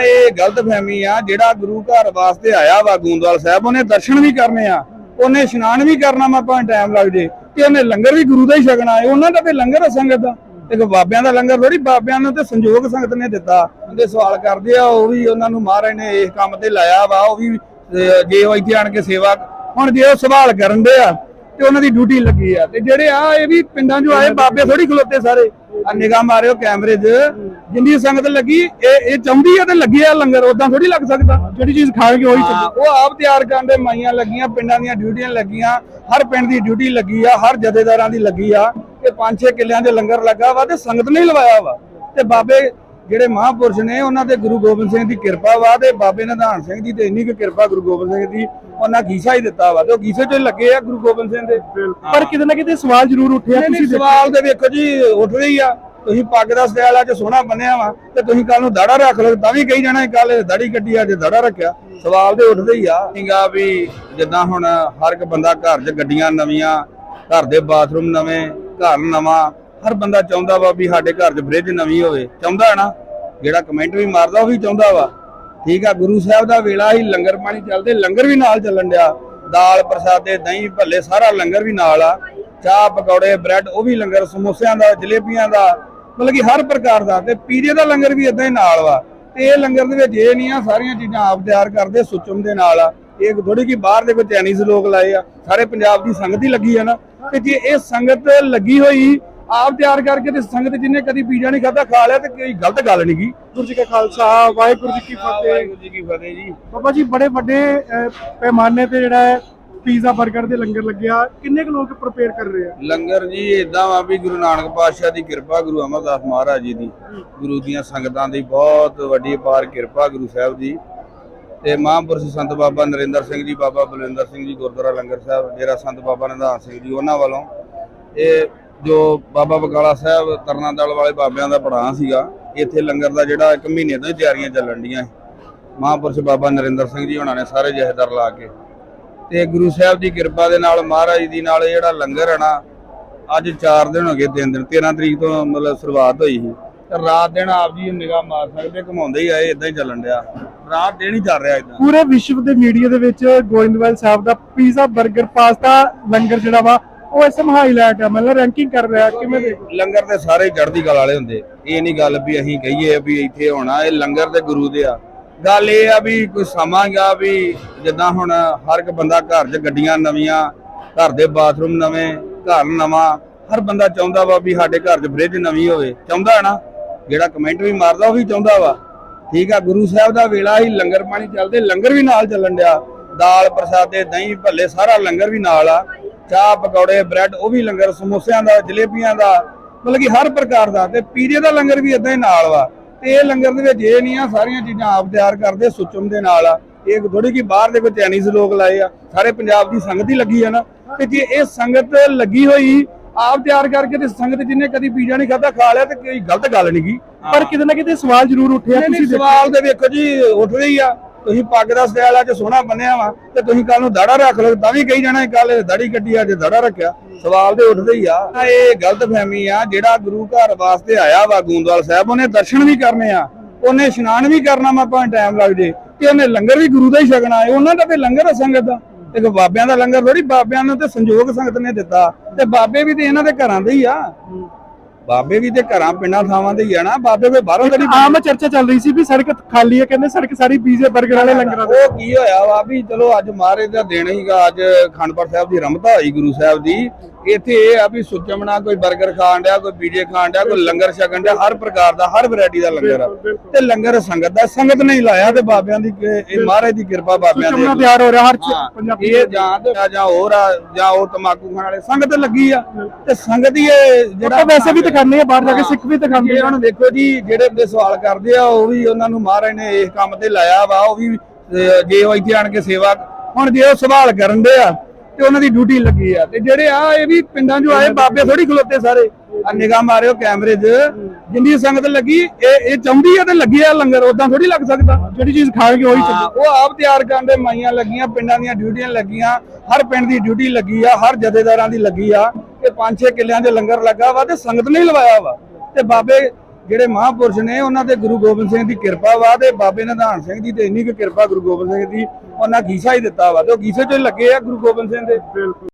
ਇਹ ਗਲਤਫਹਿਮੀ ਆ, ਜਿਹੜਾ ਗੁਰੂ ਘਰ ਵਾਸਤੇ ਆਇਆ ਵਾ ਗੋਂਦਵਾਲ ਸਾਹਿਬ, ਉਹਨੇ ਦਰਸ਼ਨ ਵੀ ਕਰਨੇ ਆ, ਉਹਨੇ ਇਸ਼ਨਾਨ ਵੀ ਕਰਨਾ ਵਾ ਭਾਵੇਂ ਟਾਈਮ ਲੱਗ ਜੇ, ਤੇ ਉਹਨੇ ਲੰਗਰ ਵੀ ਗੁਰੂ ਦਾ ਹੀ ਛਕਣਾ ਹੈ ਉਹਨਾਂ ਦਾ ਤੇ ਲੰਗਰ ਆ ਸੰਗਤ ਦਾ। ਇੱਕ ਬਾਬਿਆਂ ਦਾ ਲੰਗਰ ਥੋੜੀ ਬਾਬਿਆਂ ਨੂੰ ਤੇ ਸੰਜੋਗ ਸੰਗਤ ਨੇ ਦਿੱਤਾ, ਉਹਦੇ ਸਵਾਲ ਕਰਦੇ ਆ, ਉਹ ਵੀ ਉਹਨਾਂ ਨੂੰ ਮਹਾਰਾਜ ਨੇ ਇਸ ਕੰਮ ਤੇ ਲਾਇਆ ਵਾ, ਉਹ ਵੀ ਜੇ ਉਹ ਇੱਥੇ ਆਣ ਕੇ ਸੇਵਾ, ਹੁਣ ਜੇ ਉਹ ਸਵਾਲ ਕਰਨ ਦੇ ਆ ਤੇ ਉਹਨਾਂ ਦੀ ਡਿਊਟੀ ਲੱਗੀ ਆ। ਤੇ ਜਿਹੜੇ ਆ ਇਹ ਵੀ ਪਿੰਡਾਂ 'ਚੋਂ ਆਏ ਬਾਬੇ ਥੋੜੀ ਖਲੋਤੇ ਸਾਰੇ। ਆ ਨਿਗਾਹ ਮਾਰਿਓ ਕੈਮਰੇ 'ਚ। ਜਿੰਨੀ ਸੰਗਤ ਲੱਗੀ ਇਹ ਇਹ ਚਾਹੁੰਦੀ ਆ ਤੇ ਲੱਗੀ ਆ ਲੰਗਰ ਉਦਾਂ ਥੋੜੀ ਲੱਗ ਸਕਦਾ। ਜਿਹੜੀ ਚੀਜ਼ ਖਾਣਗੇ ਉਹੀ ਹਾਂ, ਉਹ ਆਪ ਤਿਆਰ ਕਰਨ ਦੇ ਮਾਈਆਂ ਲੱਗੀਆਂ ਪਿੰਡਾਂ ਦੀਆਂ ਡਿਊਟੀਆਂ ਲੱਗੀਆਂ। ਹਰ ਪਿੰਡ ਦੀ ਡਿਊਟੀ ਲੱਗੀ ਆ ਹਰ ਜਥੇਦਾਰਾਂ ਦੀ ਲੱਗੀ ਆ। ਇਹ ਪੰਜ ਛੇ ਕਿੱਲਿਆਂ ਦੇ ਲੰਗਰ ਲੱਗਾ ਵਾ ਤੇ ਸੰਗਤ ਨੇ ਲਵਾਇਆ ਵਾ। ਤੇ ਬਾਬੇ ਜਿਹੜੇ ਮਹਾਂਪੁਰਸ਼ ਨੇ ਉਹਨਾਂ ਤੇ ਗੁਰੂ ਗੋਬਿੰਦ ਸਿੰਘ ਦੀ ਕਿਰਪਾ ਵਾ ਤੇ ਬਾਬੇ ਨਿਧਾਨ ਸਿੰਘ ਦੀ ਤੇ ਇੰਨੀ ਕੁ ਕਿਰਪਾ ਗੁਰੂ ਗੋਬਿੰਦ ਸਿੰਘ ਦੀ ਉਹਨਾਂ ਗੀਸਾ ਹੀ ਦਿੱਤਾ ਵਾ ਤੇ ਉਹ ਗੀਸੇ ਚੋਂ ਹੀ ਲੱਗੇ ਆ ਗੁਰੂ ਗੋਬਿੰਦ ਸਿੰਘ ਦੇ। ਪਰ ਕਿਤੇ ਨਾ ਕਿਤੇ ਸਵਾਲ ਜ਼ਰੂਰ ਉੱਠਿਆ ਤੁਸੀਂ ਸਵਾਲ ਦੇ ਵੇਖੋ ਜੀ ਉੱਠਦੇ ਹੀ ਆ। ਤੁਸੀਂ ਪੱਗ ਦਾ ਸਟਾਈਲ ਅੱਜ ਸੋਹਣਾ ਬੰਨਿਆ ਵਾ ਤੇ ਤੁਸੀਂ ਕੱਲ ਨੂੰ ਦਾੜਾ ਰੱਖ ਲਓ ਤਾਂ ਵੀ ਕਹੀ ਜਾਣਾ ਕੱਲ ਦਾੜੀ ਕੱਟੀ ਅੱਜ ਦਾੜਾ ਰੱਖਿਆ। ਸਵਾਲ ਦੇ ਉੱਠਦੇ ਹੀ ਆ। ਨਹੀਂਗਾ ਵੀ ਜਿੱਦਾਂ ਹੁਣ ਹਰ ਇੱਕ ਬੰਦਾ ਘਰ 'ਚ ਗੱਡੀਆਂ ਨਵੀਆਂ ਘਰ ਦੇ ਬਾਥਰੂਮ ਨਵੇਂ ਘਰ ਨਵਾਂ ਹਰ ਬੰਦਾ ਚਾਹੁੰਦਾ ਵਾ ਵੀ ਸਾਡੇ ਘਰ 'ਚ ਫ੍ਰਿਜ ਨਵੀਂ ਹੋਵੇ। ਚਾਹੁੰਦਾ ਹੈ ਨਾ? ਜਿਹੜਾ ਕਮੈਂਟ ਵੀ ਮਾਰਦਾ ਉਹ ਵੀ ਚਾਹੁੰਦਾ ਵਾ। ਠੀਕ ਆ, ਗੁਰੂ ਸਾਹਿਬ ਦਾ ਵੇਲਾ ਹੀ ਲੰਗਰ ਪਾਣੀ ਚੱਲਦੇ, ਲੰਗਰ ਵੀ ਨਾਲ ਚੱਲਣ ਡਿਆ। ਦਾਲ, ਪ੍ਰਸਾਦੇ, ਦਹੀਂ, ਭੱਲੇ, ਸਾਰਾ ਲੰਗਰ ਵੀ ਨਾਲ ਆ। ਚਾਹ, ਪਕੌੜੇ, ਬ੍ਰੈਡ, ਉਹ ਵੀ ਲੰਗਰ, ਸਮੋਸਿਆਂ ਦਾ, ਜਲੇਬੀਆਂ ਦਾ, ਮਤਲਬ ਕਿ ਹਰ ਪ੍ਰਕਾਰ ਦਾ ਤੇ ਪੀਜ਼ੇ ਦਾ ਲੰਗਰ ਵੀ ਇਦਾਂ ਹੀ ਨਾਲ ਵਾ। ਤੇ ਇਹ ਲੰਗਰ ਦੇ ਵਿੱਚ ਇਹ ਨਹੀਂ ਆ, ਸਾਰੀਆਂ ਚੀਜ਼ਾਂ ਆਪ ਤਿਆਰ ਕਰਦੇ, ਸੁਚਮ ਦੇ ਨਾਲ ਆ। ਇਹ ਥੋੜੀ ਕਿ ਬਾਹਰ ਦੇ ਕੋਈ ਚਾਈਨੀਜ਼ ਲੋਕ ਲਾਏ ਆ, ਸਾਰੇ ਪੰਜਾਬ ਦੀ ਸੰਗਤ ਹੀ ਲੱਗੀ ਆ ਨਾ। ਤੇ ਜੇ ਇਹ ਸੰਗਤ ਲੱਗੀ ਹੋਈ ਆਪ ਤਿਆਰ ਕਰਕੇ ਤੇ ਸੰਗਤ ਜਿਹਨੇ ਕਦੀ ਪੀਜ਼ਾ ਨਹੀਂ ਖਾਦਾ ਖਾ ਲਿਆ ਤੇ ਕੋਈ ਗਲਤ ਗੱਲ ਨਹੀਂ ਗੀ। ਗੁਰੂ ਜੀ ਕਾ ਖਾਲਸਾ ਵਾਹਿਗੁਰੂ ਜੀ ਕੀ ਫਤਿਹ। ਵਾਹਿਗੁਰੂ ਜੀ ਕੀ ਫਤਿਹ ਜੀ। ਬਾਬਾ ਜੀ ਬੜੇ ਵੱਡੇ ਅਹ, ਪੈਮਾਨੇ ਤੇ ਜਿਹੜਾ ਹੈ ਪੀਜ਼ਾ 버ਗਰ ਦੇ ਲੰਗਰ ਲੱਗਿਆ। ਕਿੰਨੇ ਕੁ ਲੋਕ ਪ੍ਰਪੇਅਰ ਕਰ ਰਹੇ ਆ? ਲੰਗਰ ਜੀ ਇਦਾਂ ਵਾ ਵੀ ਗੁਰੂ ਨਾਨਕ ਪਾਤਸ਼ਾਹ ਦੀ ਕਿਰਪਾ ਗੁਰੂ ਅਮਰਦਾਸ ਮਹਾਰਾਜ ਜੀ ਦੀ। ਗੁਰੂ ਦੀਆਂ ਸੰਗਤਾਂ ਦੀ ਬਹੁਤ ਵੱਡੀ ਅਪਾਰ ਕਿਰਪਾ ਗੁਰੂ ਸਾਹਿਬ ਦੀ ਤੇ ਮਹਾਂਪੁਰਸ਼ ਸੰਤ ਬਾਬਾ ਨਰਿੰਦਰ ਸਿੰਘ ਜੀ ਬਾਬਾ ਬਲਵਿੰਦਰ ਸਿੰਘ ਜੀ ਗੁਰਦੁਆਰਾ ਲੰਗਰ ਸਾਹਿਬ ਡੇਰਾ ਸੰਤ ਬਾਬਾ ਨਿਧਾਨ ਸਿੰਘ ਜੀ ਉਹਨਾਂ ਵੱਲੋਂ। ਇਹ ਜੋ ਬਾਬਾ ਬਕਾਲਾ ਸਾਹਿਬ ਤਰਨਾ ਵਾਲੇ ਬਾਬਿਆਂ ਦਾ ਪੜਾਅ ਸੀਗਾ, ਇੱਥੇ ਲੰਗਰ ਦਾ ਜਿਹੜਾ ਇੱਕ ਮਹੀਨੇ ਤੋਂ ਹੀ ਤਿਆਰੀਆਂ ਚੱਲਣ ਡੀਆਂ ਮਹਾਂਪੁਰਸ਼ ਬਾਬਾ ਨਰਿੰਦਰ ਸਿੰਘ ਜੀ ਉਹਨਾਂ ਨੇ ਸਾਰੇ ਜਹੇਦਾਰ ਲਾ ਕੇ। ਤੇ ਗੁਰੂ ਸਾਹਿਬ ਦੀ ਕਿਰਪਾ ਦੇ ਨਾਲ ਮਹਾਰਾਜ ਦੀ ਨਾਲ ਜਿਹੜਾ ਲੰਗਰ ਹੈ ਨਾ, ਅੱਜ 4 ਦਿਨ ਹੋ ਗਏ, ਤਿੰਨ ਦਿਨ 13 ਤਰੀਕ ਤੋਂ ਮਤਲਬ ਸ਼ੁਰੂਆਤ ਹੋਈ ਸੀ। ਰਾਤ ਦਿਨ ਆਪ ਜੀ ਨਿਗਾਹ ਮਾਰ ਸਕਦੇ, ਘਮਾਉਂਦੇ ਹੀ ਆਏ ਇਦਾਂ ਹੀ ਚੱਲਣ ਡਿਆ। ਰਾਤ ਦਿਨ ਹੀ ਚੱਲ ਰਿਹਾ ਇਦਾਂ ਪੂਰੇ ਵਿਸ਼ਵ ਦੇ ਮੀਡੀਆ ਦੇ ਵਿੱਚ ਗੋਇੰਦਵਾਲ ਸਾਹਿਬ ਦਾ ਪੀਜ਼ਾ 버ਗਰ ਪਾਸਤਾ ਲੰਗਰ ਜਿਹੜਾ ਵਾ ਉਹ ਇਸ ਹਾਈਲਾਈਟ ਹੈ ਮਤਲਬ ਰੈਂਕਿੰਗ ਕਰ ਰਿਹਾ, ਕਿਵੇਂ ਦੇ ਲੰਗਰ ਤੇ ਸਾਰੇ ਚੜ੍ਹਦੀ ਕਲਾ ਵਾਲੇ ਹੁੰਦੇ। ਇਹ ਨਹੀਂ ਗੱਲ ਵੀ ਅਸੀਂ ਕਹੀਏ ਵੀ ਇੱਥੇ ਹੋਣਾ, ਇਹ ਲੰਗਰ ਤੇ ਗੁਰੂ ਦੇ ਆ। ਗੱਲ ਇਹ ਆ ਵੀ ਕੋਈ ਸਮਾਂ ਗਿਆ ਵੀ ਜਿੱਦਾਂ ਹੁਣ ਹਰ ਇੱਕ ਬੰਦਾ ਘਰ 'ਚ ਗੱਡੀਆਂ ਨਵੀਆਂ, ਘਰ ਦੇ ਬਾਥਰੂਮ ਨਵੇਂ, ਘਰ ਨਵਾਂ, ਹਰ ਬੰਦਾ ਚਾਹੁੰਦਾ ਵਾ ਵੀ ਸਾਡੇ ਘਰ 'ਚ ਫ੍ਰਿਜ ਨਵੀਂ ਹੋਵੇ। ਚਾਹੁੰਦਾ ਨਾ? ਜਿਹੜਾ ਕਮੈਂਟ ਵੀ ਮਾਰਦਾ ਉਹ ਵੀ ਚਾਹੁੰਦਾ ਵਾ। ਠੀਕ ਆ, ਗੁਰੂ ਸਾਹਿਬ ਦਾ ਵੇਲਾ ਹੀ ਲੰਗਰ ਪਾਣੀ ਚੱਲਦੇ, ਲੰਗਰ ਵੀ ਨਾਲ ਚੱਲਣ ਡਿਆ। ਦਾਲ ਪ੍ਰਸਾਦੇ, ਦਹੀਂ ਭੱਲੇ ਸਾਰਾ ਲੰਗਰ ਵੀ ਨਾਲ ਆ। ਚਾਹ ਪਕੌੜੇ ਬ੍ਰੈਡ ਉਹ ਵੀ ਲੰਗਰ ਸਮੋਸਿਆਂ ਦਾ ਜਲੇਬੀਆਂ ਦਾ ਮਤਲਬ ਕਿ ਹਰ ਪ੍ਰਕਾਰ ਦਾ ਤੇ ਪੀਜ਼ੇ ਦਾ ਲੰਗਰ ਵੀ ਇਦਾਂ ਹੀ ਨਾਲ ਵਾ ਤੇ ਇਹ ਲੰਗਰ ਦੇ ਵਿੱਚ ਇਹ ਨਹੀਂ ਆ ਸਾਰੀਆਂ ਚੀਜ਼ਾਂ ਆਪ ਤਿਆਰ ਕਰਦੇ ਸੁਚਮ ਦੇ ਨਾਲ ਆ। ਇਹ ਥੋੜੀ ਕਿ ਬਾਹਰ ਦੇ ਕੋਈ ਚਾਈਨੀਜ਼ ਲੋਕ ਲਾਏ ਆ ਸਾਰੇ ਪੰਜਾਬ ਦੀ ਸੰਗਤ ਹੀ ਲੱਗੀ ਆ ਨਾ। ਤੇ ਜੇ ਇਹ ਸੰਗਤ ਲੱਗੀ ਹੋਈ ਆਪ ਤਿਆਰ ਕਰਕੇ ਤੇ ਸੰਗਤ ਜਿਹਨੇ ਕਦੀ ਪੀਜ਼ਾ ਨਹੀਂ ਖਾਦਾ ਖਾ ਲਿਆ ਤੇ ਕੋਈ ਗਲਤ ਗੱਲ ਨਹੀਂ ਗੀ ਪਰ ਕਿਤੇ ਨਾ ਕਿਤੇ ਸਵਾਲ ਜ਼ਰੂਰ ਉੱਠਿਆ ਤੁਸੀਂ ਸਵਾਲ ਦੇ ਵੇਖੋ ਜੀ ਉੱਠਦੇ ਹੀ ਆ। ਤੁਸੀਂ ਪੱਗ ਦਾ ਸਟਾਈਲ ਅੱਜ ਸੋਹਣਾ ਬੰਨਿਆ ਵਾ ਤੇ ਤੁਸੀਂ ਕੱਲ ਨੂੰ ਦਾੜਾ ਰੱਖ ਲਓ, ਤਾਂ ਵੀ ਕਹੀ ਜਾਣਾ ਕੱਲ ਦਾੜੀ ਕੱਟੀ ਅੱਜ ਦਾੜਾ ਰੱਖਿਆ, ਸਵਾਲ ਦੇ ਉੱਠਦੇ ਹੀ ਆ। ਇਹ ਗਲਤਫਹਿਮੀ ਆ, ਜਿਹੜਾ ਗੁਰੂ ਘਰ ਵਾਸਤੇ ਆਇਆ ਵਾ ਗੋਂਦਵਾਲ ਸਾਹਿਬ, ਉਹਨੇ ਦਰਸ਼ਨ ਵੀ ਕਰਨੇ ਆ, ਉਹਨੇ ਇਸ਼ਨਾਨ ਵੀ ਕਰਨਾ ਵਾ ਭਾਵੇਂ ਟਾਈਮ ਲੱਗ ਜੇ, ਤੇ ਉਹਨੇ ਲੰਗਰ ਵੀ ਗੁਰੂ ਦਾ ਹੀ ਛਕਣਾ ਹੈ ਉਹਨਾਂ ਦਾ ਤੇ ਲੰਗਰ ਆ ਸੰਗਤ ਦਾ। ਇੱਕ ਬਾਬਿਆਂ ਦਾ ਲੰਗਰ ਥੋੜੀ ਬਾਬਿਆਂ ਨੂੰ ਤੇ ਸੰਜੋਗ ਸੰਗਤ ਨੇ ਦਿੱਤਾ, ਤੇ ਬਾਬੇ ਵੀ ਤੇ ਇਹਨਾਂ ਦੇ ਘਰਾਂ ਦੇ ਹੀ ਆ। ਬਾਬੇ ਵੀ ਤੇ ਘਰਾਂ ਪਿੰਡਾਂ ਥਾਵਾਂ ਦੇ ਹੀ ਆ ਨਾ ਬਾਬੇ ਕੋਈ ਬਾਹਰੋਂ ਤਾਂ ਨਹੀਂ ਆਮ ਚਰਚਾ ਚੱਲ ਰਹੀ ਸੀ ਵੀ ਸੜਕ ਖਾਲੀ ਹੈ ਕਹਿੰਦੇ ਸੜਕ ਸਾਰੀ ਪੀਜ਼ੇ 버ਗਰ ਵਾਲੇ ਲੰਗਰਾਂ ਦੀ। ਉਹ ਕੀ ਹੋਇਆ ਵਾ ਵੀ ਚਲੋ ਅੱਜ ਮਹਾਰਾਜ ਦਾ ਦਿਨ ਹੀਗਾ ਅੱਜ ਖੰਡਪੁਰ ਸਾਹਿਬ ਦੀ ਰਮਤਾ ਹੋਈ ਗੁਰੂ ਸਾਹਿਬ ਦੀ ਇੱਥੇ ਇਹ ਆ ਵੀ ਸੁਚਮਣਾ ਕੋਈ 버ਗਰ ਖਾਣ ਡਿਆ ਕੋਈ ਪੀਜੇ ਖਾਣ ਡਿਆ ਕੋਈ ਲੰਗਰ ਛਕਣ ਡਿਆ ਹਰ ਪ੍ਰਕਾਰ ਦਾ ਹਰ ਵੈਰਾਈਟੀ ਦਾ ਲੰਗਰ ਆ। ਤੇ ਲੰਗਰ ਸੰਗਤ ਦਾ ਸੰਗਤ ਨੇ ਹੀ ਲਾਇਆ ਤੇ ਬਾਬਿਆਂ ਦੀ ਇਹ ਮਹਾਰਾਜ ਦੀ ਕਿਰਪਾ ਬਾਬਿਆਂ ਦੀ ਸੁਚਮਣਾ ਤਿਆਰ ਹੋ ਰਿਹਾ ਹਰ ਪੰਜਾਬੀ ਇਹ ਜਾਂ ਤੇ ਜਾਂ ਹੋਰ ਆ ਜਾਂ ਉਹ ਤਮਾਕੂ ਖਾਣ ਵਾਲੇ ਸੰਗਤ ਲੱਗੀ ਆ। ਤੇ ਸੰਗਤ ਹੀ ਜਿਹੜਾ ਵੈਸੇ ਵੀ ਤਾਂ ਆ। ਬਾਹਰ ਜਾ ਕੇ ਸਿੱਖ ਵੀ ਤਾਂ ਖਾਂਦੇ ਇਹ ਆ ਹੁਣ ਦੇਖੋ ਜੀ ਜਿਹੜੇ ਬੰਦੇ ਸਵਾਲ ਕਰਦੇ ਆ ਉਹ ਵੀ ਉਹਨਾਂ ਨੂੰ ਮਹਾਰਾਜ ਨੇ ਇਸ ਕੰਮ ਤੇ ਲਾਇਆ ਵਾ ਉਹ ਵੀ ਜੇ ਉਹ ਇੱਥੇ ਆਣ ਕੇ ਸੇਵਾ ਹੁਣ ਜੇ ਉਹ ਸਵਾਲ ਕਰਨ ਦੇ ਆ ਤੇ ਉਹਨਾਂ ਦੀ ਡਿਊਟੀ ਲੱਗੀ ਆ। ਤੇ ਜਿਹੜੇ ਆ ਇਹ ਵੀ ਪਿੰਡਾਂ 'ਚੋਂ ਆਏ ਬਾਬੇ ਥੋੜੀ ਖਲੋਤੇ ਸਾਰੇ। ਆ ਨਿਗਾਹ ਮਾਰਿਓ ਕੈਮਰੇ 'ਚ। ਜਿੰਨੀ ਸੰਗਤ ਲੱਗੀ ਇਹ ਇਹ ਚਾਹੁੰਦੀ ਆ ਤੇ ਲੱਗੀ ਲੰਗਰ ਉਦਾਂ ਥੋੜੀ ਲੱਗ ਸਕਦਾ। ਜਿਹੜੀ ਚੀਜ਼ ਖਾਣਗੇ ਉਹੀ ਹਾਂ, ਉਹ ਆਪ ਤਿਆਰ ਕਰਨ ਦੇ ਮਾਈਆਂ ਲੱਗੀਆਂ ਪਿੰਡਾਂ ਦੀਆਂ ਡਿਊਟੀਆਂ ਲੱਗੀਆਂ। ਹਰ ਪਿੰਡ ਦੀ ਡਿਊਟੀ ਲੱਗੀ ਆ ਹਰ ਜਥੇਦਾਰਾਂ ਦੀ ਲੱਗੀ ਆ। ਤੇ ਪੰਜ ਛੇ ਕਿੱਲਿਆਂ ਦੇ ਲੰਗਰ ਲੱਗਾ ਵਾ ਤੇ ਸੰਗਤ ਨੇ ਲਵਾਇਆ ਵਾ। ਤੇ ਬਾਬੇ ਜਿਹੜੇ ਮਹਾਂਪੁਰਸ਼ ਨੇ, ਉਹਨਾਂ ਤੇ ਗੁਰੂ ਗੋਬਿੰਦ ਸਿੰਘ ਦੀ ਕਿਰਪਾ ਵਾ ਤੇ ਬਾਬੇ ਨਿਧਾਨ ਸਿੰਘ ਦੀ ਤੇ ਇੰਨੀ ਕੁ ਕਿਰਪਾ ਗੁਰੂ ਗੋਬਿੰਦ ਸਿੰਘ ਦੀ, ਉਹਨਾਂ ਗੀਸਾ ਹੀ ਦਿੱਤਾ ਵਾ ਤੇ ਉਹ ਗੀਸੇ ਚੋਂ ਹੀ ਲੱਗੇ ਆ ਗੁਰੂ ਗੋਬਿੰਦ ਸਿੰਘ ਦੇ। ਬਿਲਕੁਲ